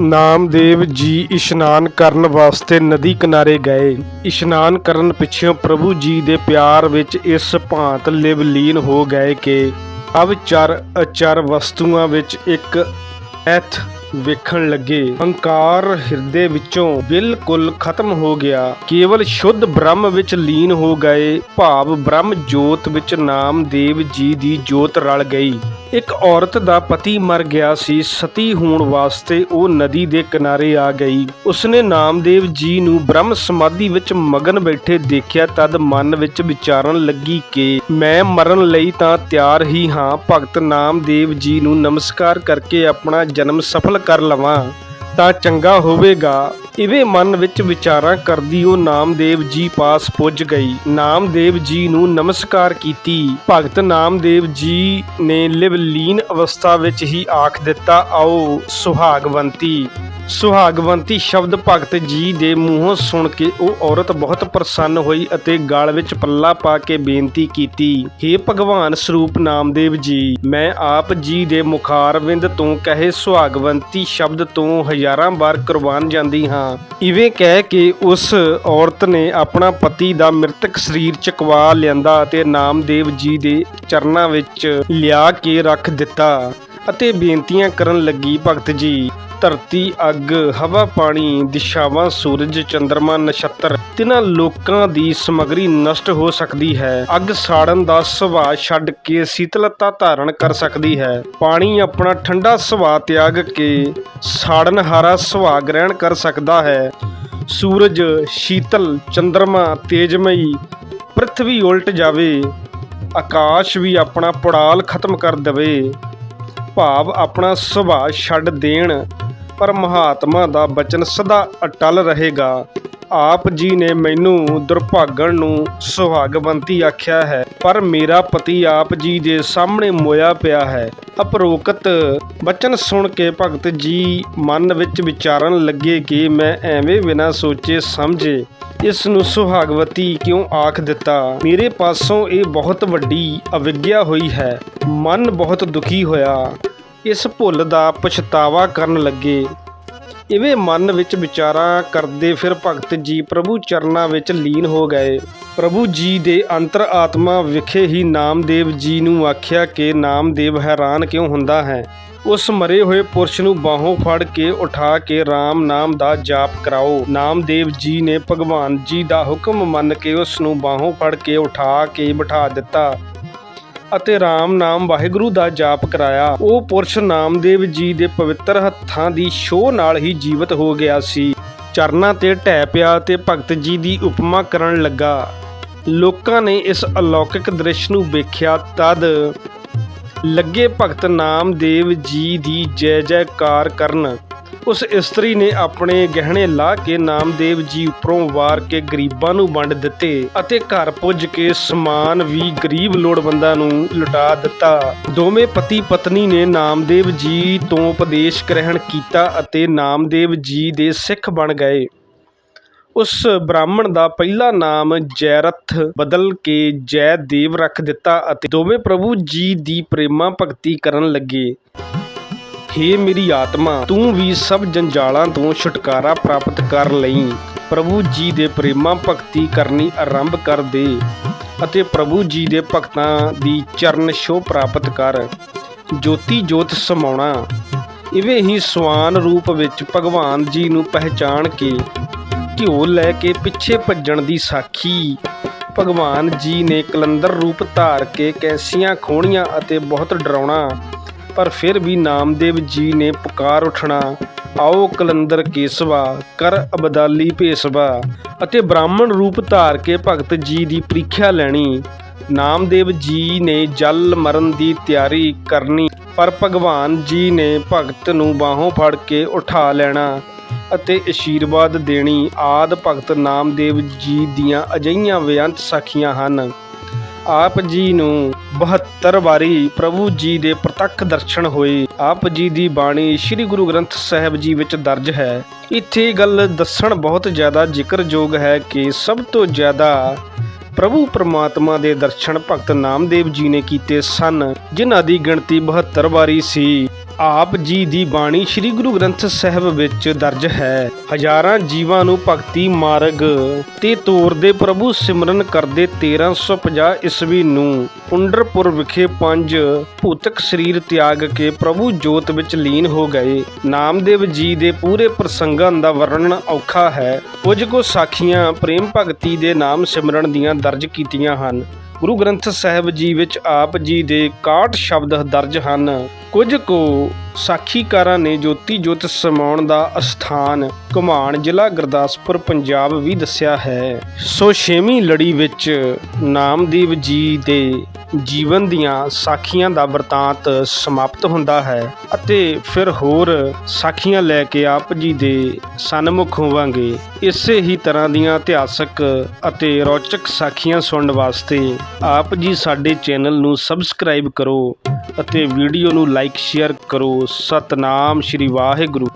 ਨਾਮਦੇਵ ਜੀ ਇਸ਼ਨਾਨ ਕਰਨ ਵਾਸਤੇ ਨਦੀ ਕਿਨਾਰੇ ਗਏ। ਇਸ਼ਨਾਨ ਕਰਨ ਪਿੱਛੋਂ ਪ੍ਰਭੂ ਜੀ ਦੇ ਪਿਆਰ ਵਿੱਚ ਇਸ ਭਾਂਤ ਲਿਵਲੀਨ ਹੋ ਗਏ ਕਿ ਅਬ ਚਰ ਅਚਰ ਵਸਤੂਆਂ ਵਿੱਚ ਇੱਕ ਐਥ ਵੇਖਣ ਲੱਗੇ। ਹੰਕਾਰ ਹਿਰਦੇ ਵਿੱਚੋਂ ਬਿਲਕੁਲ ਖਤਮ ਹੋ ਗਿਆ। ਕੇਵਲ ਸ਼ੁੱਧ ਬ੍ਰਹਮ ਵਿੱਚ ਲੀਨ ਹੋ ਗਏ। ਭਾਵ ਬ੍ਰਹਮ ਜੋਤ ਵਿੱਚ ਨਾਮਦੇਵ ਜੀ ਦੀ ਜੋਤ ਰਲ ਗਈ। ਇੱਕ ਔਰਤ ਦਾ ਪਤੀ ਮਰ ਗਿਆ ਸੀ, ਸਤੀ ਹੋਣ ਵਾਸਤੇ ਉਹ ਨਦੀ ਦੇ ਕਿਨਾਰੇ ਆ ਗਈ। ਉਸਨੇ ਨਾਮਦੇਵ ਜੀ ਨੂੰ ਬ੍ਰਹਮ ਸਮਾਧੀ ਵਿੱਚ ਮਗਨ ਬੈਠੇ ਦੇਖਿਆ ਤਦ ਮਨ ਵਿੱਚ ਵਿਚਾਰਨ ਲੱਗੀ ਕਿ ਮੈਂ ਮਰਨ ਲਈ ਤਾਂ ਤਿਆਰ ਹੀ ਹਾਂ, ਭਗਤ ਨਾਮਦੇਵ ਜੀ ਨੂੰ ਨਮਸਕਾਰ ਕਰਕੇ ਆਪਣਾ ਜਨਮ ਸਫਲ ਕਰ ਲਵਾਂ। ਤਾਂ ਚੰਗਾ ਹੋਵੇਗਾ। ਇਵੇਂ ਮਨ ਵਿੱਚ ਵਿਚਾਰਾਂ ਕਰਦੀ ਉਹ ਨਾਮਦੇਵ ਜੀ ਪਾਸ ਪੁੱਜ ਗਈ। ਨਾਮਦੇਵ ਜੀ ਨੂੰ ਨਮਸਕਾਰ ਕੀਤੀ। ਭਗਤ ਨਾਮਦੇਵ ਜੀ ਨੇ ਲਿਵਲੀਨ ਅਵਸਥਾ ਵਿੱਚ ਹੀ ਆਖ ਦਿੱਤਾ, ਆਓ ਸੁਹਾਗਵੰਤੀ। ਸੁਹਾਗਵੰਤੀ ਸ਼ਬਦ ਭਗਤ ਜੀ ਦੇ ਮੂੰਹੋਂ ਸੁਣ ਕੇ ਉਹ ਔਰਤ ਬਹੁਤ ਪ੍ਰਸੰਨ ਹੋਈ ਅਤੇ ਗਾਲ ਵਿੱਚ ਪੱਲਾ ਪਾ ਕੇ ਬੇਨਤੀ ਕੀਤੀ हे ਭਗਵਾਨ ਸਰੂਪ ਨਾਮਦੇਵ ਜੀ, ਮੈਂ ਆਪ ਜੀ ਦੇ ਮੁਖਾਰਵਿੰਦ ਤੋਂ ਕਹੇ ਸੁਹਾਗਵੰਤੀ ਸ਼ਬਦ ਤੋਂ ਹਜ਼ਾਰਾਂ ਵਾਰ ਕੁਰਬਾਨ ਜਾਂਦੀ ਹਾਂ। ਇਵੇਂ ਕਹਿ ਕੇ ਉਸ ਔਰਤ ਨੇ ਆਪਣਾ ਪਤੀ ਦਾ ਮ੍ਰਿਤਕ ਸਰੀਰ ਚਕਵਾ ਲਿਆਂਦਾ ਅਤੇ ਨਾਮਦੇਵ ਜੀ ਦੇ ਚਰਨਾਂ ਵਿੱਚ ਲਿਆ ਕੇ ਰੱਖ ਦਿੱਤਾ। ਅਤੇ ਬੇਨਤੀਆਂ ਕਰਨ ਲੱਗੀ ਭਗਤ ਜੀ। ਧਰਤੀ, ਅੱਗ, ਹਵਾ, ਪਾਣੀ, ਦਿਸ਼ਾਵਾਂ, ਸੂਰਜ ਚੰ드ਰਮਾ ਨਛੱਤਰ, ਤਿਨਾਂ ਲੋਕਾਂ ਦੀ ਸਮਗਰੀ ਨਸ਼ਟ ਹੋ ਸਕਦੀ ਹੈ। ਅੱਗ ਸਾੜਨ ਦਾ ਸੁਭਾਅ ਛੱਡ ਕੇ ਸੀਤਲਤਾ ਧਾਰਨ ਕਰ ਸਕਦੀ ਹੈ। ਪਾਣੀ ਆਪਣਾ ਠੰਡਾ ਸੁਭਾਅ ਤਿਆਗ ਕੇ ਸਾੜਨਹਾਰਾ ਸੁਭਾਅ ਗ੍ਰਹਿਣ ਕਰ ਸਕਦਾ ਹੈ। ਸੂਰਜ, ਸ਼ੀਤਲ ਚੰ드ਰਮਾ ਤੇਜਮਈ, ਪ੍ਰithvi ਉਲਟ ਜਾਵੇ। ਆਕਾਸ਼ ਵੀ ਆਪਣਾ ਪੜਾਲ ਖਤਮ ਕਰ ਦੇਵੇ। ਭਾਵ ਆਪਣਾ ਸੁਭਾਅ ਛੱਡ ਦੇਣ, ਪਰ ਮਹਾਤਮਾ ਦਾ ਬਚਨ ਸਦਾ ਅਟਲ ਰਹੇਗਾ। ਆਪ ਜੀ ਨੇ ਮੈਨੂੰ ਦੁਰਭਾਗਣ ਨੂੰ ਸੁਹਾਗਵੰਤੀ ਆਖਿਆ ਹੈ, ਪਰ ਮੇਰਾ ਪਤੀ ਆਪ ਜੀ ਦੇ ਸਾਹਮਣੇ ਮੋਇਆ ਪਿਆ ਹੈ। ਅਪਰੋਕਤ ਬਚਨ ਸੁਣ ਕੇ ਭਗਤ ਜੀ ਮਨ ਵਿੱਚ ਵਿਚਾਰਨ ਲੱਗੇ ਕਿ ਮੈਂ ਐਵੇਂ ਬਿਨਾਂ ਸੋਚੇ ਸਮਝੇ ਇਸ ਨੂੰ ਸੁਹਾਗਵਤੀ ਕਿਉਂ ਆਖ ਦਿੱਤਾ? ਮੇਰੇ ਪਾਸੋਂ ਇਹ ਬਹੁਤ ਵੱਡੀ ਅਵਿਗਿਆ ਹੋਈ ਹੈ। ਮਨ ਬਹੁਤ ਦੁਖੀ ਹੋਇਆ। ਇਸ ਭੁੱਲ ਦਾ ਪਛਤਾਵਾ ਕਰਨ ਲੱਗੇ। ਇਵੇਂ ਮਨ ਵਿੱਚ ਵਿਚਾਰਾਂ ਕਰਦੇ ਫਿਰ ਭਗਤ ਜੀ ਪ੍ਰਭੂ ਚਰਨਾਂ ਵਿੱਚ ਲੀਨ ਹੋ ਗਏ। ਪ੍ਰਭੂ ਜੀ ਦੇ ਅੰਤਰ ਆਤਮਾ ਵਿਖੇ ਹੀ ਨਾਮਦੇਵ ਜੀ ਨੂੰ ਆਖਿਆ ਕਿ ਨਾਮਦੇਵ ਹੈਰਾਨ ਕਿਉਂ ਹੁੰਦਾ ਹੈ? ਉਸ ਮਰੇ ਹੋਏ ਪੁਰਸ਼ ਨੂੰ ਬਾਹੋਂ ਫੜ ਕੇ ਉਠਾ ਕੇ RAM ਨਾਮ ਦਾ ਜਾਪ ਕਰਾਓ। ਨਾਮਦੇਵ ਜੀ ਨੇ ਭਗਵਾਨ ਜੀ ਦਾ ਹੁਕਮ ਮੰਨ ਕੇ ਉਸ ਨੂੰ ਬਾਹੋਂ ਫੜ ਕੇ ਉਠਾ ਕੇ ਬਿਠਾ ਦਿੱਤਾ ਅਤੇ RAM ਨਾਮ ਵਾਹਿਗੁਰੂ ਦਾ ਜਾਪ ਕਰਾਇਆ। ਉਹ ਪੁਰਸ਼ ਨਾਮਦੇਵ ਜੀ ਦੇ ਪਵਿੱਤਰ ਹੱਥਾਂ ਦੀ ਛੋਹ ਨਾਲ ਹੀ ਜੀਵਤ ਹੋ ਗਿਆ ਸੀ। ਚਰਨਾਂ ਤੇ ਢਹਿ ਪਿਆ ਤੇ ਭਗਤ ਜੀ ਦੀ ਉਪਮਾ ਕਰਨ ਲੱਗਾ। ਲੋਕਾਂ ਨੇ ਇਸ ਅਲੌਕਿਕ ਦ੍ਰਿਸ਼ ਨੂੰ ਵੇਖਿਆ ਤਦ ਲੱਗੇ ਭਗਤ ਨਾਮਦੇਵ ਜੀ ਦੀ ਜੈ ਜੈਕਾਰ ਕਰਨ। ਉਸ ਇਸਤਰੀ ਨੇ ਆਪਣੇ ਗਹਿਣੇ ਲਾ ਕੇ ਨਾਮਦੇਵ ਜੀ ਉੱਪਰੋਂ ਵਾਰ ਕੇ ਗਰੀਬਾਂ ਨੂੰ ਵੰਡ ਦਿੱਤੇ ਅਤੇ ਘਰ ਪੁੱਜ ਕੇ ਸਮਾਨ ਵੀ ਗਰੀਬ ਲੋੜਵੰਦਾਂ ਨੂੰ ਲੁਟਾ ਦਿੱਤਾ। ਦੋਵੇਂ ਪਤੀ ਪਤਨੀ ਨੇ ਨਾਮਦੇਵ ਜੀ ਤੋਂ ਉਪਦੇਸ਼ ਗ੍ਰਹਿਣ ਕੀਤਾ ਅਤੇ ਨਾਮਦੇਵ ਜੀ ਦੇ ਸਿੱਖ ਬਣ ਗਏ। ਉਸ ਬ੍ਰਾਹਮਣ ਦਾ ਪਹਿਲਾ ਨਾਮ ਜੈਰਥ ਬਦਲ ਕੇ ਜੈ ਦੇਵ ਰੱਖ ਦਿੱਤਾ ਅਤੇ ਦੋਵੇਂ ਪ੍ਰਭੂ ਜੀ ਦੀ ਪ੍ਰੇਮਾ ਭਗਤੀ ਕਰਨ ਲੱਗੇ। ਹੇ ਮੇਰੀ ਆਤਮਾ, ਤੂੰ ਵੀ ਸਭ ਜੰਜਾਲਾਂ ਤੋਂ ਛੁਟਕਾਰਾ ਪ੍ਰਾਪਤ ਕਰ ਲਈ। ਪ੍ਰਭੂ ਜੀ ਦੇ ਪ੍ਰੇਮਾ ਭਗਤੀ ਕਰਨੀ ਆਰੰਭ ਕਰ ਦੇ ਅਤੇ ਪ੍ਰਭੂ ਜੀ ਦੇ ਭਗਤਾਂ ਦੀ ਚਰਨ ਛੋਹ ਪ੍ਰਾਪਤ ਕਰ। ਜੋਤੀ ਜੋਤ ਸਮਾਉਣਾ। ਇਵੇਂ ਹੀ ਸਵਾਨ ਰੂਪ ਵਿੱਚ ਭਗਵਾਨ ਜੀ ਨੂੰ ਪਹਿਚਾਣ ਕੇ ਘਿਓ ਲੈ ਕੇ ਪਿੱਛੇ ਭੱਜਣ ਦੀ ਸਾਖੀ। ਭਗਵਾਨ ਜੀ ਨੇ ਕਲੰਦਰ ਰੂਪ ਧਾਰ ਕੇ ਕੈਸੀਆਂ ਖੋਣੀਆਂ ਅਤੇ ਬਹੁਤ ਡਰਾਉਣਾ। ਪਰ ਫਿਰ ਵੀ ਨਾਮਦੇਵ ਜੀ ਨੇ ਪੁਕਾਰ ਉਠਣਾ। ਆਓ ਕਲੰਦਰ ਕੇਸਵਾ, ਕਰ ਅਬਦਾਲੀ ਭੇਸਵਾ ਅਤੇ ਬ੍ਰਾਹਮਣ ਰੂਪ ਧਾਰ ਕੇ ਭਗਤ ਜੀ ਦੀ ਪ੍ਰੀਖਿਆ ਲੈਣੀ। ਨਾਮਦੇਵ ਜੀ ਨੇ ਜਲ ਮਰਨ ਦੀ ਤਿਆਰੀ ਕਰਨੀ, ਪਰ ਭਗਵਾਨ ਜੀ ਨੇ ਭਗਤ ਨੂੰ ਬਾਹੋਂ ਫੜ ਕੇ ਉਠਾ ਲੈਣਾ। ਅਤੇ ਅਸ਼ੀਰਵਾਦ ਦੇਣੀ ਆਦ ਭਗਤ ਨਾਮਦੇਵ ਜੀ ਦੀਆਂ ਅਜਈਆਂ ਬੇਅੰਤ ਸਾਖੀਆਂ ਹਨ। ਆਪ ਜੀ ਨੂੰ 72 ਵਾਰੀ ਪ੍ਰਭੂ ਜੀ ਦੇ ਪ੍ਰਤੱਖ ਦਰਸ਼ਨ ਹੋਏ। ਆਪ ਜੀ ਦੀ ਬਾਣੀ ਸ੍ਰੀ ਗੁਰੂ ਗ੍ਰੰਥ ਸਾਹਿਬ ਜੀ ਵਿੱਚ ਦਰਜ ਹੈ। ਇੱਥੇ ਗੱਲ ਦੱਸਣ ਬਹੁਤ ਜ਼ਿਆਦਾ ਜ਼ਿਕਰਯੋਗ ਹੈ ਕਿ ਸਭ ਤੋਂ ਜ਼ਿਆਦਾ ਪ੍ਰਭੂ ਪਰਮਾਤਮਾ ਦੇ ਦਰਸ਼ਨ ਭਗਤ ਨਾਮਦੇਵ ਜੀ ਨੇ ਕੀਤੇ ਸਨ, ਜਿਨ੍ਹਾਂ ਦੀ ਗਿਣਤੀ 72 ਵਾਰੀ ਸੀ। ਆਪ ਜੀ ਦੀ ਬਾਣੀ ਸ੍ਰੀ ਗੁਰੂ ਗ੍ਰੰਥ ਸਾਹਿਬ ਵਿੱਚ ਦਰਜ ਹੈ। ਹਜ਼ਾਰਾਂ ਜੀਵਾਂ ਨੂੰ ਭਗਤੀ ਮਾਰਗ ਤੇ ਤੋਰਦੇ ਪ੍ਰਭੂ ਸਿਮਰਨ ਕਰਦੇ 1350 ਈਸਵੀ ਨੂੰ ਪੁੰਡਰਪੁਰ ਵਿਖੇ ਪੰਜ ਭੂਤਕ ਸਰੀਰ ਤਿਆਗ ਕੇ ਪ੍ਰਭੂ ਜੋਤ ਵਿੱਚ ਲੀਨ ਹੋ ਗਏ। ਨਾਮਦੇਵ ਜੀ ਦੇ ਪੂਰੇ ਪ੍ਰਸੰਗਾਂ ਦਾ ਵਰਣਨ ਔਖਾ ਹੈ। ਕੁਝ ਕੁ ਸਾਖੀਆਂ ਪ੍ਰੇਮ ਭਗਤੀ ਦੇ ਨਾਮ ਸਿਮਰਨ ਦੀਆਂ ਦਰਜ ਕੀਤੀਆਂ ਹਨ। ਗੁਰੂ ਗ੍ਰੰਥ ਸਾਹਿਬ ਜੀ ਵਿੱਚ ਆਪ ਜੀ ਦੇ 61 ਸ਼ਬਦ ਦਰਜ ਹਨ। ਕੁਝ ਕੁ ਸਾਖੀਕਾਰਾਂ ਨੇ ਜੋਤੀ ਜੋਤ ਸਮਾਉਣ ਦਾ ਅਸਥਾਨ ਘੁਮਾਣ ਜ਼ਿਲ੍ਹਾ ਗੁਰਦਾਸਪੁਰ, ਪੰਜਾਬ ਵੀ ਦੱਸਿਆ ਹੈ। ਸੋ ਛੇਵੀਂ ਲੜੀ ਵਿੱਚ ਨਾਮਦੇਵ ਜੀ ਦੇ ਜੀਵਨ ਦੀਆਂ ਸਾਖੀਆਂ ਦਾ ਵਰਤਾਂਤ ਸਮਾਪਤ ਹੁੰਦਾ ਹੈ ਅਤੇ ਫਿਰ ਹੋਰ ਸਾਖੀਆਂ ਲੈ ਕੇ ਆਪ ਜੀ ਦੇ ਸਨਮੁਖ ਹੋਵਾਂਗੇ। ਇਸੇ ਹੀ ਤਰ੍ਹਾਂ ਦੀਆਂ ਇਤਿਹਾਸਕ ਅਤੇ ਰੌਚਕ ਸਾਖੀਆਂ ਸੁਣਨ ਵਾਸਤੇ ਆਪ ਜੀ ਸਾਡੇ ਚੈਨਲ ਨੂੰ ਸਬਸਕ੍ਰਾਈਬ ਕਰੋ ਅਤੇ ਵੀਡੀਓ ਨੂੰ ਲਾਈਕ ਸ਼ੇਅਰ ਕਰੋ। ਸਤਨਾਮ ਸ਼੍ਰੀ ਵਾਹਿਗੁਰੂ।